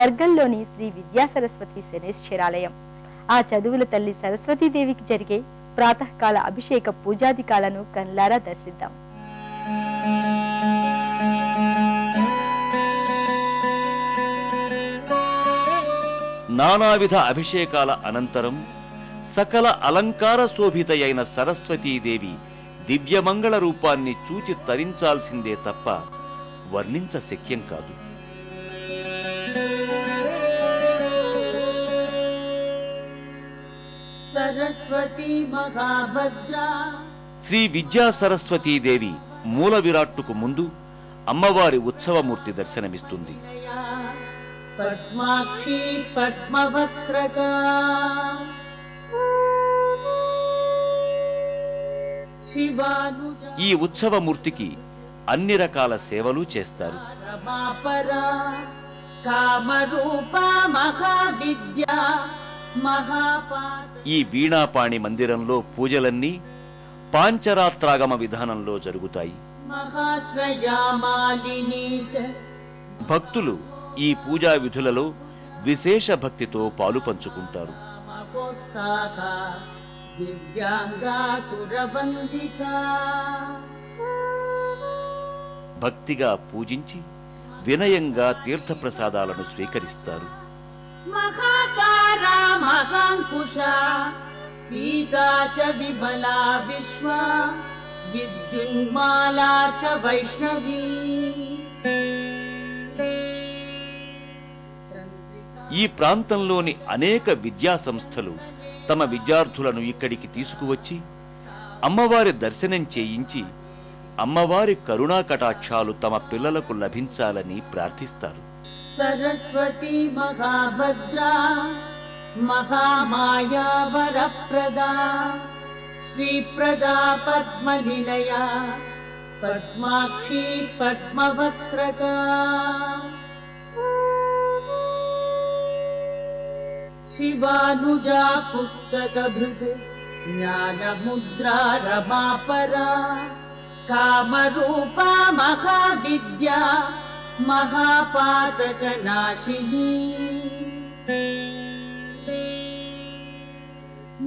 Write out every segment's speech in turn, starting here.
వర్గంలోని శ్రీ విద్యా సరస్వతి శనేశ్వరాలయం. ఆ చదువుల తల్లి సరస్వతీదేవికి జరిగే ప్రాతకాల అభిషేక పూజాధికాలను కన్లారా దర్శిద్దాం. నానావిధ అభిషేకాల అనంతరం సకల అలంకార శోభితయైన సరస్వతీదేవి దివ్యమంగళ రూపాన్ని చూచి తరించాల్సిందే తప్ప వర్ణించ శక్యం కాదు. మహాభద్రా. శ్రీ విద్యా సరస్వతీదేవి మూల విరాట్టుకు ముందు అమ్మవారి ఉత్సవమూర్తి దర్శనమిస్తుంది. పద్మాక్షి పద్మవక్రగా. ఈ ఉత్సవమూర్తికి అన్ని రకాల సేవలు చేస్తారు. కామరూప మహావిద్యా. ఈ వీణాపాణి మందిరంలో పూజలన్నీ పాంచరాత్రాగమ విధానంలో జరుగుతాయి. భక్తులు ఈ పూజా విధులలో విశేష భక్తితో పాలు పంచుకుంటారు. భక్తిగా పూజించి వినయంగా తీర్థప్రసాదాలను స్వీకరిస్తారు. మహాకా మహాంకుశ పీతా చ విమలా విశ్వ విద్యున్మాలా చ వైష్ణవీ ఈ ప్రాంతంలోని అనేక విద్యా సంస్థలు తమ విద్యార్థులను ఇక్కడికి తీసుకువచ్చి అమ్మవారి దర్శనం చేయించి అమ్మవారి కరుణా కటాక్షాలు తమ పిల్లలకు లభించాలని ప్రార్థిస్తారు सरस्वती महाभद्रा महामाया वरप्रदा श्रीप्रदा पद्मनिलया पद्माक्षी पद्मवक्त्रका। शिवानुजा पुस्तकभृत् ज्ञानमुद्रा रमापरा कामरूपा महाविद्या महापातकनाशिनी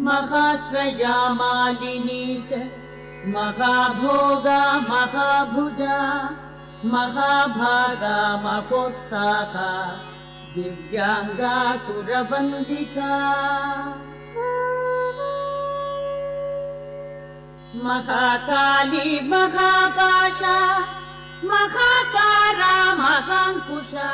महाश्रया मालिनी च महाभोगा महाभुजा महाभागा महोत्साहा दिव्यांगा सुरवन्दिता। महाकाली महाकाशा महाकारा महाङ्कुशा